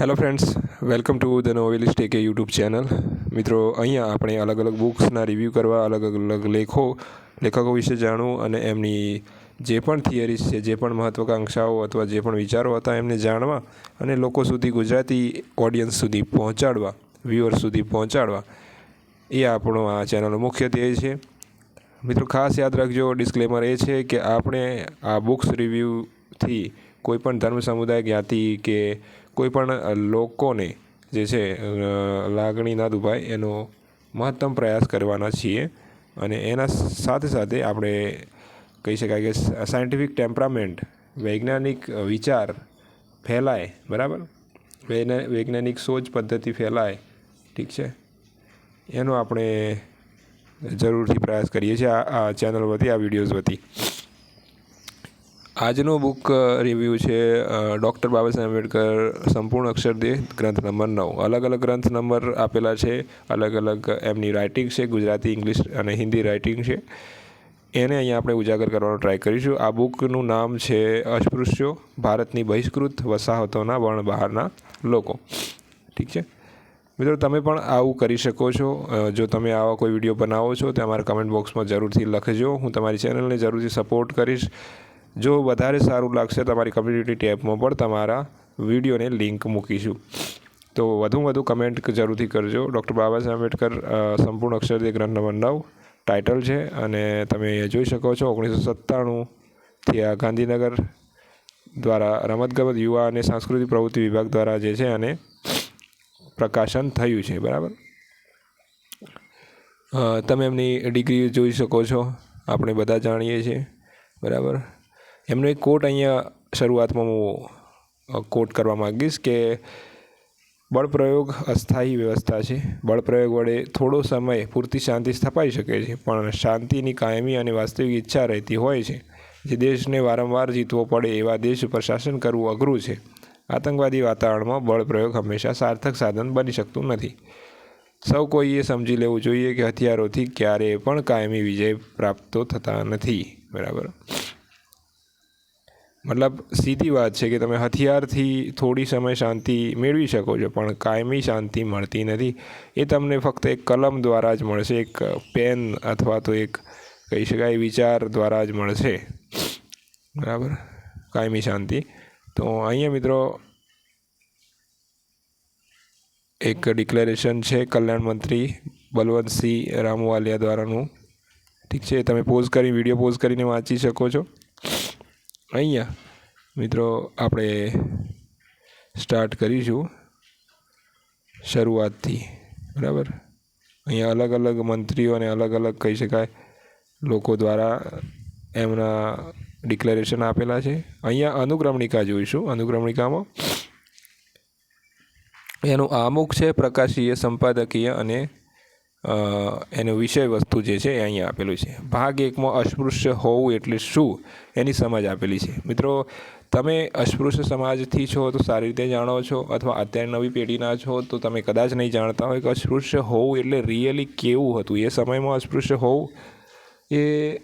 Hello friends welcome to the novelist કે YouTube channel મિત્રો, અહીંયા આપણે અલગ અલગ બુક્સના રિવ્યૂ કરવા અલગ અલગ લેખો, લેખકો વિશે જાણવું અને એમની જે પણ થિયરીઝ છે, જે પણ મહત્વાકાંક્ષાઓ અથવા જે પણ વિચારો હતા એમને જાણવા અને લોકો સુધી ગુજરાતી ઓડિયન્સ સુધી પહોંચાડવા વ્યુઅર સુધી પહોંચાડવા. એ આપણો આ ચેનલનો મુખ્ય ધ્યેય છે. મિત્રો, ખાસ યાદ રાખજો ડિસ્ક્લેમર એ છે કે આપણે આ બુક્સ રિવ્યૂથી કોઈપણ ધર્મ સમુદાય, જ્ઞાતિ કે કોઈપણ લોકોને જે છે લાગણી ના દુભાય એનો મહત્તમ પ્રયાસ કરવાના છીએ અને એના સાથે સાથે આપણે કહી શકાય કે સાયન્ટિફિક ટેમ્પરામેન્ટ વૈજ્ઞાનિક વિચાર ફેલાય, બરાબર? વૈજ્ઞા- વૈજ્ઞાનિક સોચ પદ્ધતિ ફેલાય, ઠીક છે? એનો આપણે જરૂરથી પ્રયાસ કરીએ છીએ આ ચેનલ વતી, આ વિડીયોઝ વતી. આજનો બુક રિવ્યૂ છે ડૉક્ટર બાબા સાહેબ આંબેડકર સંપૂર્ણ અક્ષરદેહ ગ્રંથ નંબર નવ. અલગ અલગ ગ્રંથ નંબર આપેલા છે, અલગ અલગ એમની રાઇટિંગ છે, ગુજરાતી ઇંગ્લિશ અને હિન્દી રાઇટિંગ છે. એને અહીંયા આપણે ઉજાગર કરવાનો ટ્રાય કરીશું. આ બુકનું નામ છે, અસ્પૃશ્યો, ભારતની બહિષ્કૃત વસાહતોના વર્ણ બહારના લોકો. ઠીક છે? મિત્રો, તમે પણ આવું કરી શકો છો. જો તમે આવા કોઈ વીડિયો બનાવો છો, તો અમારા કમેન્ટ બોક્સમાં જરૂરથી લખજો. હું તમારી ચેનલને જરૂરથી સપોર્ટ કરીશ. જો વધારે સારું લાગશે તમારી કમ્યુનિટી ટેબમાં પણ તમારા વિડીયોને લિંક મૂકીશું. તો વધુ વધુ કમેન્ટ જરૂરથી કરજો. ડૉક્ટર બાબા સાહેબ આંબેડકર સંપૂર્ણ અક્ષરથી ગ્રંથ નંબર નવ ટાઇટલ છે અને તમે જોઈ શકો છો ઓગણીસો સત્તાણુંથી આ ગાંધીનગર દ્વારા રમતગમત યુવા અને સાંસ્કૃતિક પ્રવૃત્તિ વિભાગ દ્વારા જે છે અને પ્રકાશન થયું છે. બરાબર? તમે એમની ડિગ્રી જોઈ શકો છો. આપણે બધા જાણીએ છીએ. બરાબર? એમનો એક કોટ અહીંયા શરૂઆતમાં હું કોટ કરવા માગીશ કે બળપ્રયોગ અસ્થાયી વ્યવસ્થા છે. બળપ્રયોગ વડે થોડો સમય પૂરતી શાંતિ સ્થપાઈ શકે છે, પણ શાંતિની કાયમી અને વાસ્તવિક ઈચ્છા રહેતી હોય છે. જે દેશને વારંવાર જીતવો પડે એવા દેશ ઉપર શાસન કરવું અઘરું છે. આતંકવાદી વાતાવરણમાં બળપ્રયોગ હંમેશા સાર્થક સાધન બની શકતું નથી. સૌ કોઈએ સમજી લેવું જોઈએ કે હથિયારોથી ક્યારેય પણ કાયમી વિજય પ્રાપ્ત થતા નથી. બરાબર. મતલબ સીધી વાત છે કે તમે હથિયારથી થોડી સમય શાંતિ મેળવી શકો છો, પણ કાયમી શાંતિ મળતી નથી. એ તમને ફક્ત એક કલમ દ્વારા જ મળશે, એક પેન અથવા તો એક કહી શકાય વિચાર દ્વારા જ મળશે. બરાબર? કાયમી શાંતિ. તો અહીંયા મિત્રો એક ડિક્લેરેશન છે કલ્યાણ મંત્રી બલવંતસિંહ રામવાલિયા દ્વારાનું. ઠીક છે, તમે પોઝ કરી, વીડિયો પોઝ કરીને વાંચી શકો છો. અહીંયા. મિત્રો, આપણે સ્ટાર્ટ કરીશું શરૂઆતથી. બરાબર? અહીંયા અલગ અલગ મંત્રીઓ અને અલગ અલગ કહી શકાય, લોકો દ્વારા એમના ડિક્લેરેશન આપેલા છે. અહીંયા અનુક્રમણિકા જોઈશું. અનુક્રમણિકામાં એનું આમુખ છે પ્રકાશીય, સંપાદકીય અને એનો વિષય વસ્તુ જે છે એ અહીંયા આપેલું છે. ભાગ એકમાં અસ્પૃશ્ય હોવું એટલે શું? એની સમજ આપેલી છે. મિત્રો, તમે અસ્પૃશ્ય સમાજથી છો તો સારી રીતે જાણો છો અથવા અત્યારે નવી પેઢીના છો તો તમે કદાચ નહીં જાણતા હોય કે અસ્પૃશ્ય હોવું એટલે રિયલી કેવું હતું? એ સમયમાં અસ્પૃશ્ય હોવું એ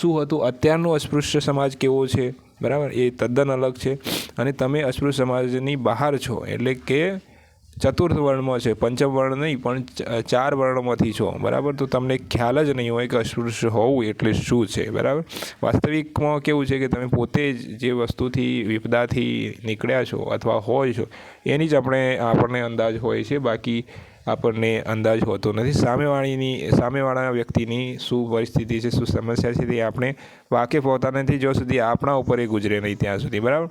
શું હતું? અત્યારનો અસ્પૃશ્ય સમાજ કેવો છે? બરાબર? એ તદ્દન અલગ છે. અને તમે અસ્પૃશ્ય સમાજની બહાર છો એટલે કે ચતુર્થ વર્ણમાં છે, પંચમ વર્ણ નહીં, પણ ચાર વર્ણમાંથી છો. બરાબર? તો તમને ખ્યાલ જ નહીં હોય કે અસ્પૃશ્ય હોવું એટલે શું છે, બરાબર? વાસ્તવિકમાં કેવું છે કે તમે પોતે જ જે વસ્તુથી વિપદાથી નીકળ્યા છો અથવા હોય છો, એની જ આપણે, આપણને અંદાજ હોય છે. બાકી આપણને અંદાજ હોતો નથી. સામેવાળીની સામેવાળા વ્યક્તિની શું પરિસ્થિતિ છે, શું સમસ્યા છે તે આપણે વાકેફ હોતા નથી જો સુધી આપણા ઉપર એ ગુજરે નહીં ત્યાં સુધી. બરાબર?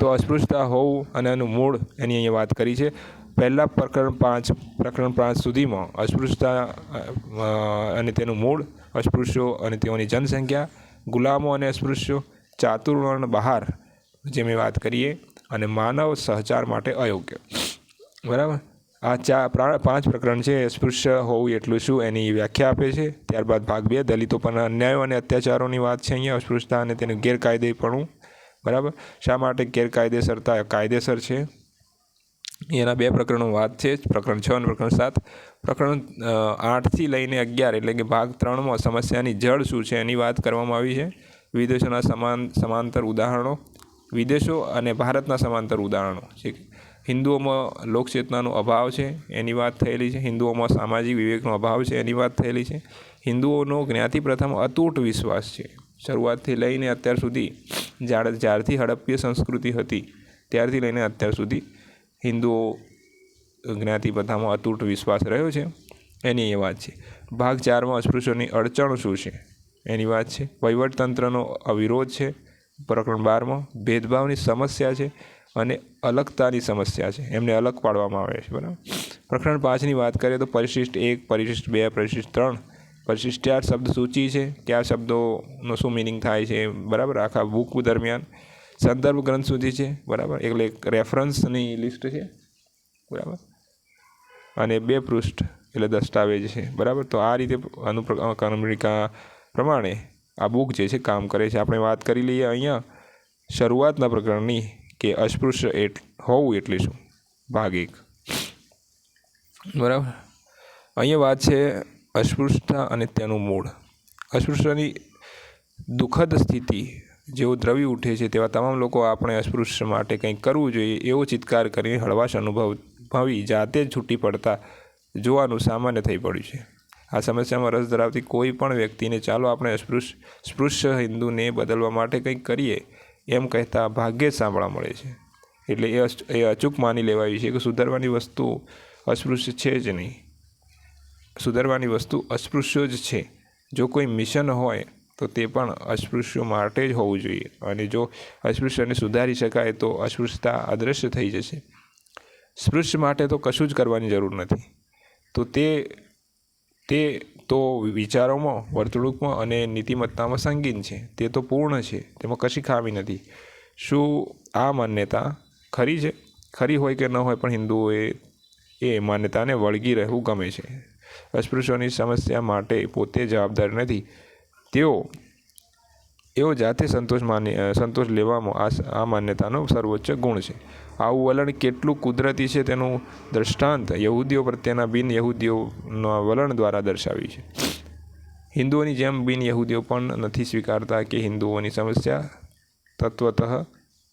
તો અસ્પૃશ્યતા હોવું અને એનું મૂળ એની અહીંયા વાત કરી છે. પહેલાં પ્રકરણ પાંચ પ્રકરણ પાંચ સુધીમાં અસ્પૃશ્યતા અને તેનું મૂળ અસ્પૃશ્યો અને તેઓની જનસંખ્યા, ગુલામો અને અસ્પૃશ્યો, ચાતુર્વર્ણ બહાર જે મેં વાત કરીએ, અને માનવ સહચાર માટે અયોગ્ય. બરાબર? આ ચા પાંચ પ્રકરણ છે, અસ્પૃશ્ય હોવું એટલું શું? એની વ્યાખ્યા આપે છે. ત્યારબાદ ભાગ બે, દલિતો પર અન્યાયો અને અત્યાચારોની વાત છે અહીંયા, અસ્પૃશ્યતા અને તેનું ગેરકાયદેપણું. બરાબર? શા માટે ગેરકાયદેસરતા કાયદેસર છે? એના બે પ્રકરણો વાત છે. પ્રકરણ છ અને પ્રકરણ સાત. પ્રકરણ આઠથી લઈને અગિયાર એટલે કે ભાગ ત્રણમાં સમસ્યાની જળ શું છે એની વાત કરવામાં આવી છે. વિદેશોના સમાન, સમાંતર ઉદાહરણો. વિદેશો અને ભારતના સમાંતર ઉદાહરણો. છે હિન્દુઓમાં લોકચેતનાનો અભાવ છે એની વાત થયેલી છે. હિન્દુઓમાં સામાજિક વિવેકનો અભાવ છે એની વાત થયેલી છે. હિન્દુઓનો જ્ઞાતિ પ્રથામાં અતૂટ વિશ્વાસ છે. શરૂઆતથી લઈને અત્યાર સુધી જ્યારે જ્યારથી હડપ્પીય સંસ્કૃતિ હતી. ત્યારથી લઈને અત્યાર સુધી હિન્દુઓ જ્ઞાતિ બધામાં અતૂટ વિશ્વાસ રહ્યો છે? એની એ વાત છે. ભાગ ચારમાં, અસ્પૃશ્યોની અડચણ શું છે? એની વાત છે. વહીવટતંત્રનો અવિરોધ છે. પ્રકરણ બારમાં, ભેદભાવની સમસ્યા છે અને અલગતાની સમસ્યા છે. એમને અલગ પાડવામાં આવે છે, બરાબર? પ્રકરણ પાંચની વાત કરીએ તો પરિશિષ્ટ એક, પરિશિષ્ટ બે, પરિશિષ્ટ ત્રણ. પરિશિષ્ટ ચાર શબ્દ સૂચિ છે. કયા શબ્દોનો શું મિનિંગ થાય છે? બરાબર? આખા બુક દરમિયાન સંદર્ભ ગ્રંથ સુધી છે, બરાબર? એટલે એક રેફરન્સની લિસ્ટ છે, બરાબર? અને બે પૃષ્ઠ, એટલે દસ્તાવેજ છે, બરાબર? તો આ રીતે અનુક્રમણિકા પ્રમાણે આ બુક જે છે, કામ કરે છે. આપણે વાત કરી લઈએ અહીંયા શરૂઆતના પ્રકરણની કે અસ્પૃશ્ય એટ, હોવું એટલે શું? ભાગ એક. બરાબર? અહીંયા વાત છે અસ્પૃશ્યતા અને તેનું મૂળ. અસ્પૃશ્યની દુઃખદ સ્થિતિ જેવું દ્રવી ઉઠે છે તેવા તમામ લોકો આપણે અસ્પૃશ્ય માટે કંઈક કરવું જોઈએ એવો ચિત્કાર કરીને હળવાશ અનુભવ ભાવી જાતે જ છૂટી પડતા જોવાનું સામાન્ય થઈ પડ્યું છે. આ સમસ્યામાં રસ ધરાવતી કોઈ પણ વ્યક્તિને ચાલો આપણે અસ્પૃશ્ય સ્પૃશ્ય હિન્દુને બદલવા માટે કંઈક કરીએ એમ કહેતા ભાગ્યે જ સાંભળવા મળે છે. એટલે એ એ અચૂક માની લેવાયું છે કે સુધારવાની વસ્તુ અસ્પૃશ્ય છે જ નહીં. સુધારવાની વસ્તુ અસ્પૃશ્યો જ છે. જો કોઈ મિશન હોય તો તે પણ અસ્પૃશ્યો માટે જ હોવું જોઈએ. અને જો અસ્પૃશ્યને સુધારી શકાય તો અસ્પૃશ્યતા અદૃશ્ય થઈ જશે. સ્પૃશ્ય માટે તો કશું જ કરવાની જરૂર નથી. તો તે તે તો વિચારોમાં, વર્તણૂકમાં અને નીતિમત્તામાં સંગીન છે. તે તો પૂર્ણ છે. તેમાં કશી ખામી નથી. શું આ માન્યતા ખરી છે? ખરી હોય કે ન હોય પણ હિન્દુઓએ એ માન્યતાને વળગી રહેવું ગમે છે. અસ્પૃશ્યોની સમસ્યા માટે પોતે જવાબદાર નથી. તેઓ એઓ જાતે સંતોષ માની સંતોષ લેવામાં આ આ માન્યતાનો સર્વોચ્ચ ગુણ છે. આવું વલણ કેટલું કુદરતી છે તેનું દ્રષ્ટાંત યહૂદીઓ પ્રત્યેના બિન યહૂદીઓના વલણ દ્વારા દર્શાવી છે. હિન્દુઓની જેમ બિન યહૂદીઓ પણ નથી સ્વીકારતા કે હિન્દુઓની સમસ્યા તત્વતઃ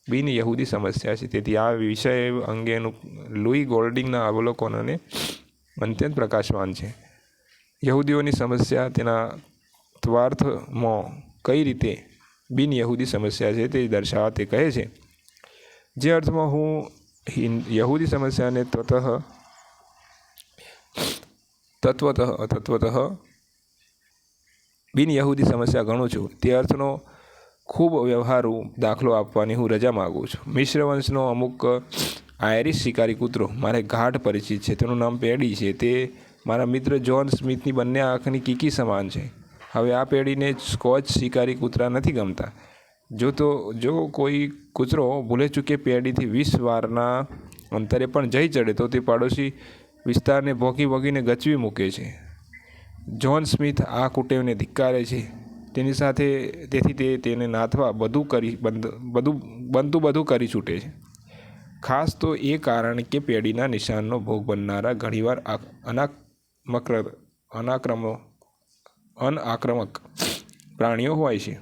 બિન યહૂદી સમસ્યા છે. તેથી આ વિષય અંગેનું લુઈ ગોલ્ડિંગના અવલોકનોને અત્યંત પ્રકાશવાન છે. યહૂદીઓની સમસ્યા તેના ત્વાર્થમાં કઈ રીતે બિન યહૂદી સમસ્યા છે તે દર્શાવવા તે કહે છે. જે અર્થમાં હું યહૂદી સમસ્યાને તતઃ તત્વતઃ તત્વતઃ બિન યહૂદી સમસ્યા ગણું છું, તે અર્થનો ખૂબ વ્યવહારુ દાખલો આપવાની હું રજા માગું છું. મિશ્ર વંશનો અમુક આયરિશ શિકારી કૂતરો, મારે ગાઢ પરિચિત છે, તેનું નામ પેડી છે, તે મારા મિત્ર જ્હોન સ્મિથની બંને આંખની કીકી સમાન છે. હવે આ પેઢીને સ્કોચ શિકારી કૂતરા નથી ગમતા. જો તો, જો કોઈ કૂતરો ભૂલે ચૂકે પેઢીથી વીસ વારના અંતરે પણ જઈ ચડે, તો તે પાડોશી વિસ્તારને ભોગી ભોગીને ગચવી મૂકે છે. જ્હોન સ્મિથ આ કુટેવને ધિક્કારે છે. તેની સાથે તેથી તે તેને નાથવા બધું કરી બંધ, બધું, બનતું બધું કરી છૂટે છે. ખાસ તો એ કારણ કે પેઢીના નિશાનનો ભોગ બનનારા ઘણીવાર આ- અનામક અનાક્રમો અનઆક્રમક પ્રાણીઓ હોય છે.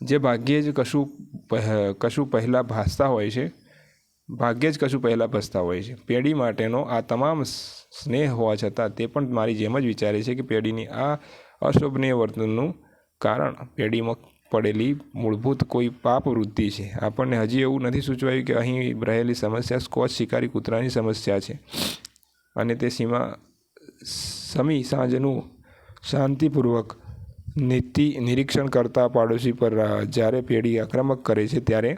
જે ભાગ્યે જ કશું કશું પહેલાં ભાસતા હોય છે, ભાગ્યે જ કશું પહેલાં ભસતા હોય છે. પેઢી માટેનો આ તમામ સ્નેહ હોવા છતાં તે પણ મારી જેમ જ વિચારે છે કે પેઢીની આ અશોભનીય વર્તનનું કારણ પેઢીમાં પડેલી મૂળભૂત કોઈ પાપ વૃત્તિ છે. આપણને હજી એવું નથી સૂચવાયું કે અહીં રહેલી સમસ્યા સ્કોચ શિકારી કૂતરાની સમસ્યા છે. અને તે સીમા, સમી સાંજનું શાંતિપૂર્વક નીતિ નિરીક્ષણ કરતા પાડોશી પર જ્યારે પેઢી આક્રમક કરે છે ત્યારે